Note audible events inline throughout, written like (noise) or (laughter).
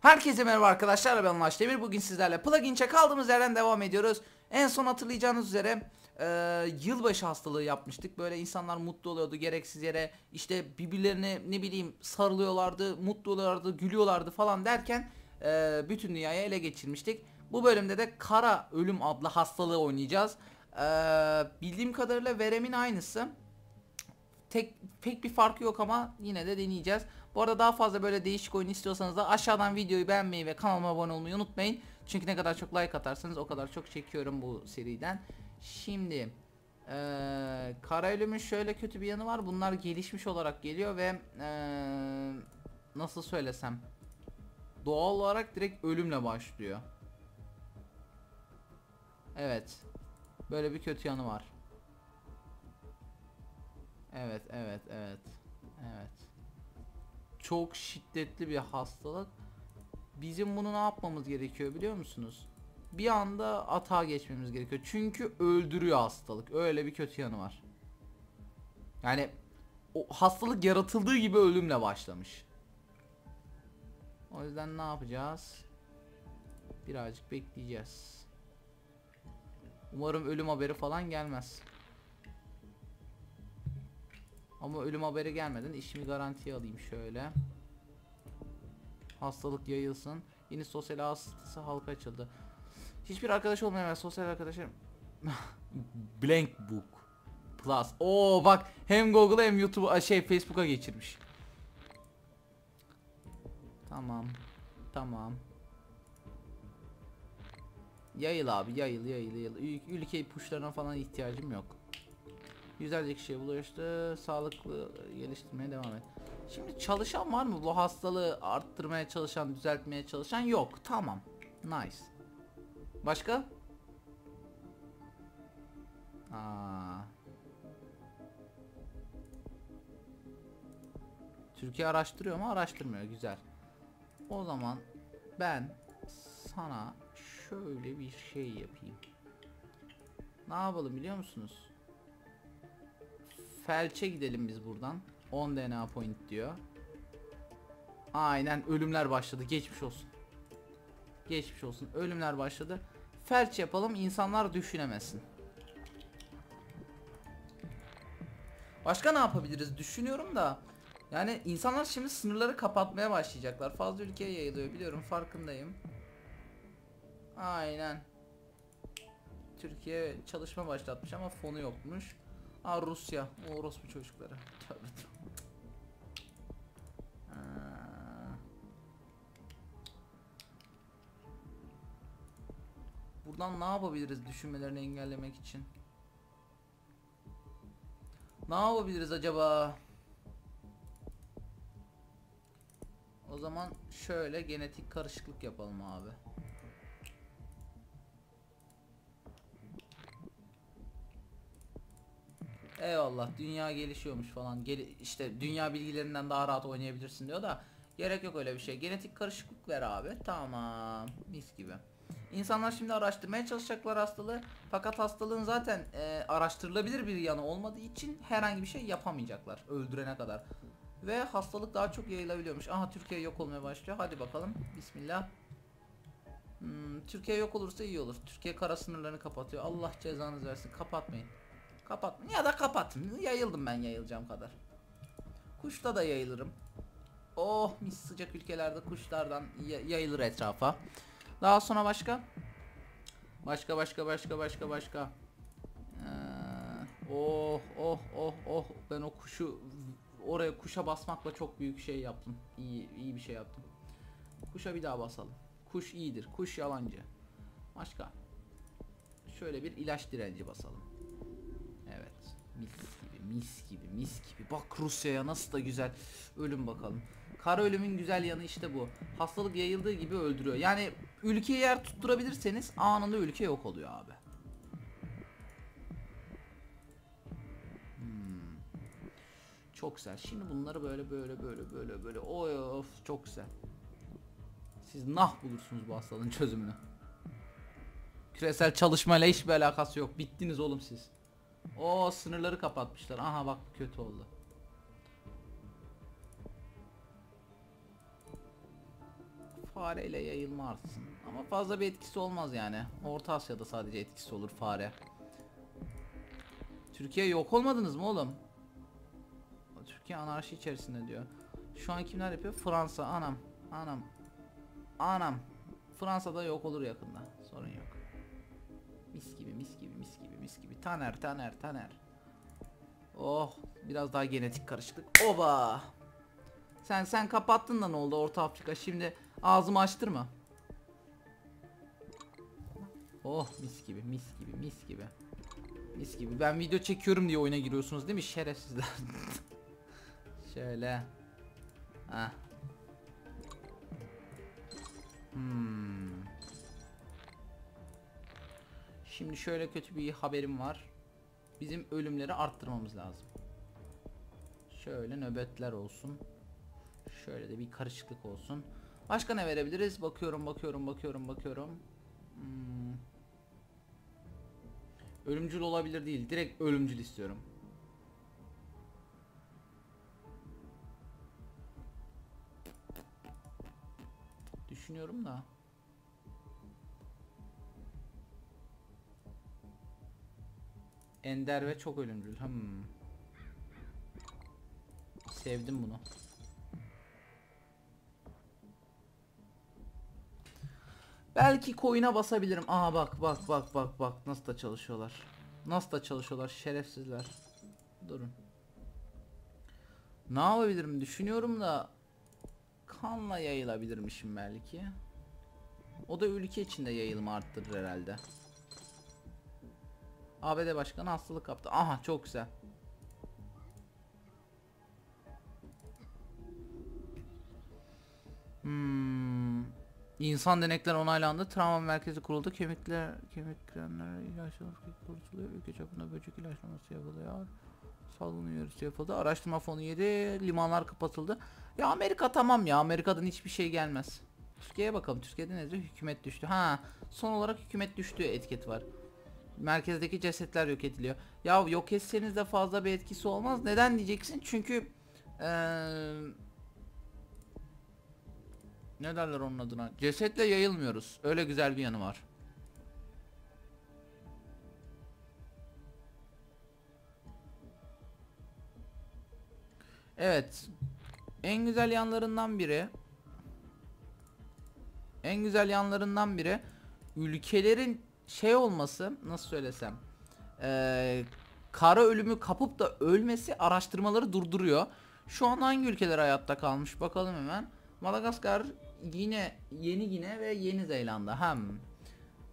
Herkese merhaba arkadaşlar ben Ulaş Demir bugün sizlerle plugin check kaldığımız yerden devam ediyoruz. En son hatırlayacağınız üzere e, yılbaşı hastalığı yapmıştık. Böyle insanlar mutlu oluyordu gereksiz yere işte birbirlerine ne bileyim sarılıyorlardı mutlu oluyorlardı gülüyorlardı falan derken e, bütün dünyayı ele geçirmiştik. Bu bölümde de kara ölüm adlı hastalığı oynayacağız. E, Bildiğim kadarıyla veremin aynısı. Tek pek bir farkı yok ama yine de deneyeceğiz. Bu arada daha fazla böyle değişik oyun istiyorsanız da aşağıdan videoyu beğenmeyi ve kanalıma abone olmayı unutmayın. Çünkü ne kadar çok like atarsanız o kadar çok çekiyorum bu seriden. Şimdi eee Kara Ölüm'ün şöyle kötü bir yanı var. Bunlar gelişmiş olarak geliyor ve eee, nasıl söylesem doğal olarak direkt ölümle başlıyor. Evet. Böyle bir kötü yanı var. Evet, evet. Evet. Çok şiddetli bir hastalık. Bizim bunu ne yapmamız gerekiyor biliyor musunuz? Bir anda atağa geçmemiz gerekiyor. Çünkü öldürüyor hastalık. Öyle bir kötü yanı var. Yani o hastalık yaratıldığı gibi ölümle başlamış. O yüzden ne yapacağız? Birazcık bekleyeceğiz. Umarım ölüm haberi falan gelmez. Ama ölüm haberi gelmeden işimi garantiye alayım şöyle. Hastalık yayılsın. Yeni sosyal ağ sitesi halka açıldı. Hiçbir arkadaş olmayan sosyal arkadaşım (laughs) Blank Book Plus. Oo bak hem Google'a hem YouTube'a şey Facebook'a geçirmiş. Tamam. Tamam. Yayıl abi yayıl yayıl yayıl. Ül ülke ipuçlarına falan ihtiyacım yok. Yüzlerce kişiye bulaştı. Sağlıklı geliştirmeye devam et. Şimdi çalışan var mı? Bu hastalığı arttırmaya çalışan, düzeltmeye çalışan yok. Tamam. Nice. Başka? Aa. Türkiye araştırıyor mu? Araştırmıyor. Güzel. O zaman ben sana şöyle bir şey yapayım. Ne yapalım biliyor musunuz? Felç'e gidelim biz buradan. 10 DNA point diyor. Aynen ölümler başladı. Geçmiş olsun. Geçmiş olsun. Ölümler başladı. Felç yapalım insanlar düşünemesin. Başka ne yapabiliriz düşünüyorum da. Yani insanlar şimdi sınırları kapatmaya başlayacaklar. Fazla ülkeye yayılıyor biliyorum farkındayım. Aynen. Türkiye çalışma başlatmış ama fonu yokmuş. Aa Rusya. O orospu çocukları. Tövbe tövbe. Aa. Buradan ne yapabiliriz düşünmelerini engellemek için? Ne yapabiliriz acaba? O zaman şöyle genetik karışıklık yapalım abi. Eyvallah dünya gelişiyormuş falan. Gel işte dünya bilgilerinden daha rahat oynayabilirsin diyor da gerek yok öyle bir şey. Genetik karışıklık ver abi. Tamam. Mis gibi. İnsanlar şimdi araştırmaya çalışacaklar hastalığı. Fakat hastalığın zaten e, araştırılabilir bir yanı olmadığı için herhangi bir şey yapamayacaklar öldürene kadar. Ve hastalık daha çok yayılabiliyormuş. Aha Türkiye yok olmaya başlıyor. Hadi bakalım. Bismillah. Hmm, Türkiye yok olursa iyi olur. Türkiye kara sınırlarını kapatıyor. Allah cezanızı versin. Kapatmayın. Kapatmayın. Ya da kapatın. Yayıldım ben yayılacağım kadar. Kuşla da yayılırım. Oh mis sıcak ülkelerde kuşlardan ya- yayılır etrafa. Daha sonra başka? Başka başka başka başka başka. Ee, oh oh oh oh ben o kuşu oraya kuşa basmakla çok büyük şey yaptım. İyi iyi bir şey yaptım. Kuşa bir daha basalım. Kuş iyidir. Kuş yalancı. Başka. Şöyle bir ilaç direnci basalım. Mis gibi, mis gibi, mis gibi. Bak Rusya'ya nasıl da güzel. Ölüm bakalım. Kara ölümün güzel yanı işte bu. Hastalık yayıldığı gibi öldürüyor. Yani ülkeye yer tutturabilirseniz anında ülke yok oluyor abi. Hmm. Çok güzel. Şimdi bunları böyle böyle böyle böyle böyle oy of çok güzel. Siz nah bulursunuz bu hastalığın çözümünü. Küresel çalışmayla hiçbir alakası yok. Bittiniz oğlum siz. O sınırları kapatmışlar. Aha bak kötü oldu. Far fareyle yayılma artsın. Ama fazla bir etkisi olmaz yani. Orta Asya'da sadece etkisi olur fare. Türkiye yok olmadınız mı oğlum? Türkiye anarşi içerisinde diyor. Şu an kimler yapıyor? Fransa anam. Anam. Anam. Fransa'da yok olur yakında. Sorun yok. Mis gibi mis gibi mis gibi mis gibi. Taner taner taner. Oh biraz daha genetik karışıklık. Oba. Sen sen kapattın da ne oldu Orta Afrika? Şimdi ağzımı açtırma. Oh mis gibi mis gibi mis gibi. Mis gibi. Ben video çekiyorum diye oyuna giriyorsunuz değil mi şerefsizler? (laughs) Şöyle. Ha. Hmm. Şimdi şöyle kötü bir haberim var. Bizim ölümleri arttırmamız lazım. Şöyle nöbetler olsun. Şöyle de bir karışıklık olsun. Başka ne verebiliriz? Bakıyorum, bakıyorum, bakıyorum, bakıyorum. Hmm. Ölümcül olabilir değil. Direkt ölümcül istiyorum. Düşünüyorum da. Ender ve çok ölümcül. Hmm. Sevdim bunu. Belki koyuna basabilirim. Aa bak bak bak bak bak nasıl da çalışıyorlar. Nasıl da çalışıyorlar şerefsizler. Durun. Ne yapabilirim düşünüyorum da kanla yayılabilirmişim belki. O da ülke içinde yayılma arttırır herhalde. ABD başkanı hastalık kaptı. Aha çok güzel. Hmm. İnsan denekler onaylandı. Travma merkezi kuruldu. Kemikler, kemik kremler, ilaçlar kurtuluyor. Ülke çapında böcek ilaçlaması yapılıyor. Salgın uyarısı yapıldı. Araştırma fonu yedi. Limanlar kapatıldı. Ya Amerika tamam ya. Amerika'dan hiçbir şey gelmez. Türkiye'ye bakalım. Türkiye'de ne diyor? Hükümet düştü. Ha, son olarak hükümet düştüğü etiket var. Merkezdeki cesetler yok ediliyor. Ya yok etseniz de fazla bir etkisi olmaz. Neden diyeceksin? Çünkü eee ne derler onun adına? Cesetle yayılmıyoruz. Öyle güzel bir yanı var. Evet. En güzel yanlarından biri en güzel yanlarından biri ülkelerin şey olması nasıl söylesem ee, kara ölümü kapıp da ölmesi araştırmaları durduruyor. Şu an hangi ülkeler hayatta kalmış bakalım hemen. Madagaskar, Gine, Yeni Gine ve Yeni Zelanda. Hem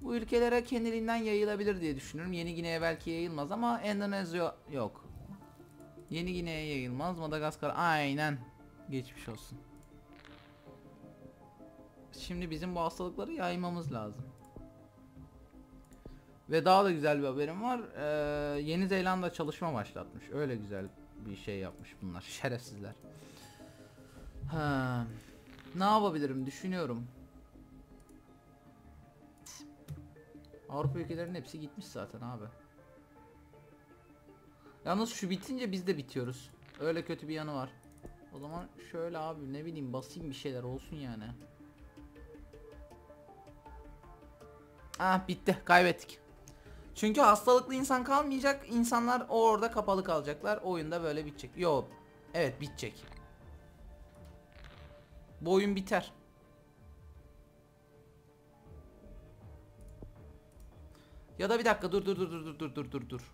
bu ülkelere kendiliğinden yayılabilir diye düşünüyorum. Yeni Gine'ye belki yayılmaz ama Endonezya yok. Yeni Gine'ye yayılmaz. Madagaskar aynen. Geçmiş olsun. Şimdi bizim bu hastalıkları yaymamız lazım. Ve daha da güzel bir haberim var. Ee, Yeni Zelanda çalışma başlatmış. Öyle güzel bir şey yapmış bunlar. (laughs) Şerefsizler. Ha. Ne yapabilirim düşünüyorum. Avrupa ülkelerinin hepsi gitmiş zaten abi. Yalnız şu bitince biz de bitiyoruz. Öyle kötü bir yanı var. O zaman şöyle abi ne bileyim basayım bir şeyler olsun yani. Ah bitti kaybettik. Çünkü hastalıklı insan kalmayacak. İnsanlar orada kapalı kalacaklar. Oyunda böyle bitecek. Yo. Evet bitecek. Bu oyun biter. Ya da bir dakika dur dur dur dur dur dur dur dur.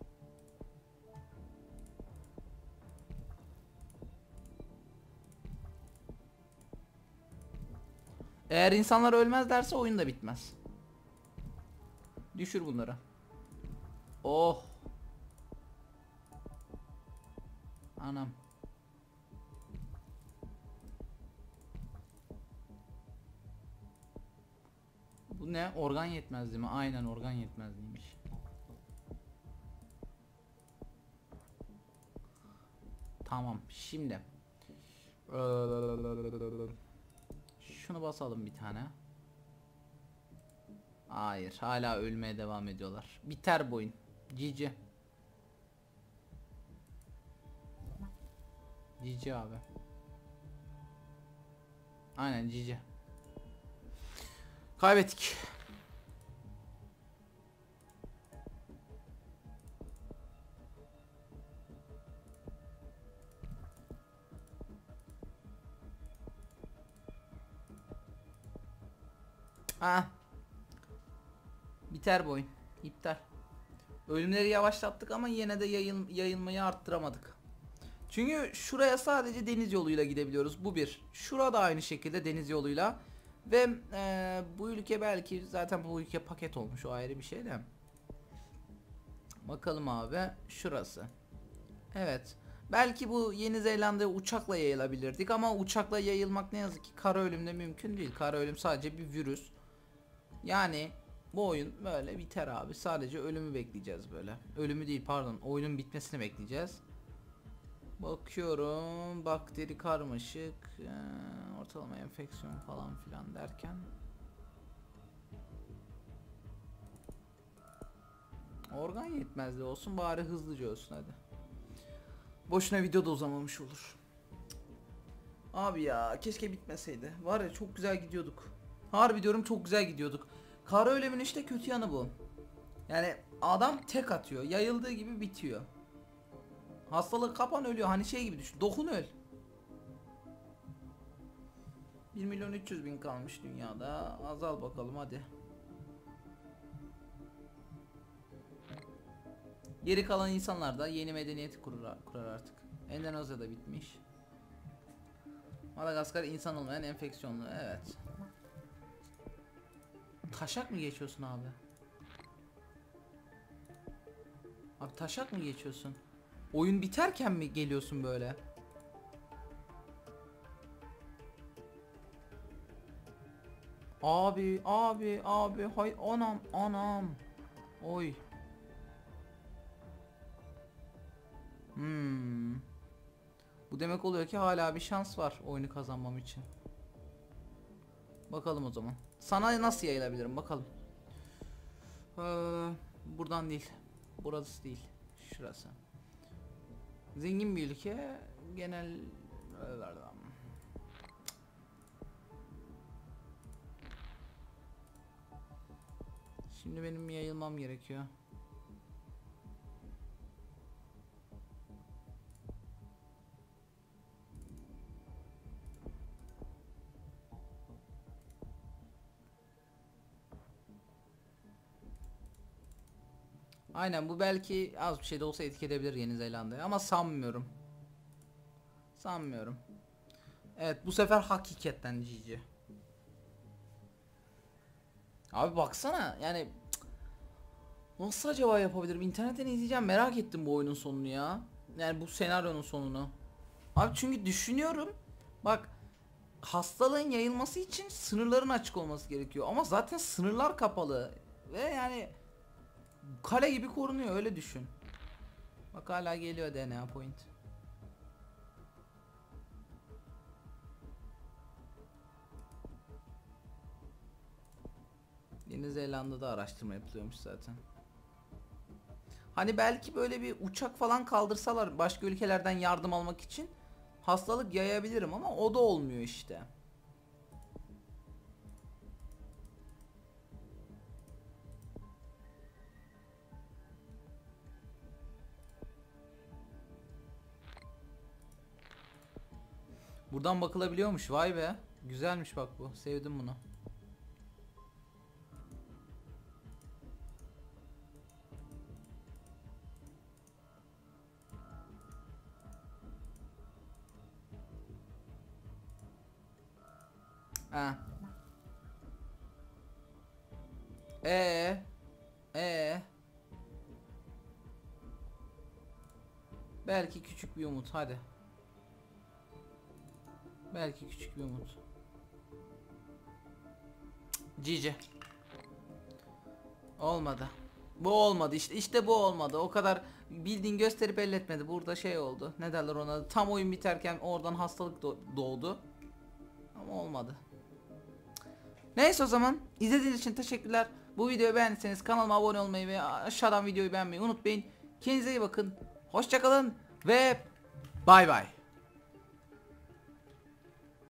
Eğer insanlar ölmez derse oyun da bitmez. Düşür bunları. Oh. Anam. Bu ne? Organ yetmezliği mi? Aynen organ yetmezliğiymiş. Tamam. Şimdi. Şunu basalım bir tane. Hayır. Hala ölmeye devam ediyorlar. Biter bu oyun. Cici. Cici abi. Aynen cici. Kaybettik. Ha. Biter bu oyun. İptal. Ölümleri yavaşlattık ama yine de yayıl, yayılmayı arttıramadık. Çünkü şuraya sadece deniz yoluyla gidebiliyoruz. Bu bir. Şurada aynı şekilde deniz yoluyla. Ve eee, bu ülke belki zaten bu ülke paket olmuş o ayrı bir şey de. Bakalım abi şurası. Evet. Belki bu Yeni Zelanda'ya uçakla yayılabilirdik ama uçakla yayılmak ne yazık ki kara ölümde mümkün değil. Kara ölüm sadece bir virüs. Yani bu oyun böyle biter abi. Sadece ölümü bekleyeceğiz böyle. Ölümü değil pardon. Oyunun bitmesini bekleyeceğiz. Bakıyorum. Bakteri karmaşık. eee, ortalama enfeksiyon falan filan derken. Organ yetmezliği olsun bari hızlıca olsun hadi. Boşuna video da uzamamış olur. Abi ya keşke bitmeseydi. Var ya çok güzel gidiyorduk. Harbi diyorum çok güzel gidiyorduk. Kara ölemin işte kötü yanı bu. Yani adam tek atıyor. Yayıldığı gibi bitiyor. Hastalık kapan ölüyor. Hani şey gibi düşün. Dokun öl. 1 milyon 300 bin kalmış dünyada. Azal bakalım hadi. Geri kalan insanlar da yeni medeniyeti kurar, kurar artık. Endonezya da bitmiş. Madagaskar insan olmayan enfeksiyonlu. Evet. Taşak mı geçiyorsun abi? Abi taşak mı geçiyorsun? Oyun biterken mi geliyorsun böyle? Abi, abi, abi, hay anam, anam. Oy. Hmm. Bu demek oluyor ki hala bir şans var oyunu kazanmam için. Bakalım o zaman. Sana nasıl yayılabilirim bakalım. Ee, buradan değil. Burası değil. Şurası. Zengin bir ülke. Genel Şimdi benim yayılmam gerekiyor. Aynen bu belki az bir şey de olsa etki edebilir Yeni Zelanda'ya ama sanmıyorum. Sanmıyorum. Evet bu sefer hakikaten GG. Abi baksana yani nasıl acaba yapabilirim? İnternetten izleyeceğim merak ettim bu oyunun sonunu ya. Yani bu senaryonun sonunu. Abi çünkü düşünüyorum. Bak hastalığın yayılması için sınırların açık olması gerekiyor. Ama zaten sınırlar kapalı. Ve yani kale gibi korunuyor öyle düşün. Bak hala geliyor DNA point. Yeni Zelanda'da araştırma yapılıyormuş zaten. Hani belki böyle bir uçak falan kaldırsalar başka ülkelerden yardım almak için hastalık yayabilirim ama o da olmuyor işte. Buradan bakılabiliyormuş. Vay be. Güzelmiş bak bu. Sevdim bunu. Ha. Ee. Ee. Belki küçük bir umut hadi. Belki küçük bir umut. Cici. Olmadı. Bu olmadı işte. İşte bu olmadı. O kadar bildiğin gösterip elletmedi. Burada şey oldu. Ne derler ona? Tam oyun biterken oradan hastalık doğ- doğdu. Ama olmadı. Neyse o zaman izlediğiniz için teşekkürler. Bu videoyu beğendiyseniz kanalıma abone olmayı ve aşağıdan videoyu beğenmeyi unutmayın. Kendinize iyi bakın. Hoşçakalın ve bay bay.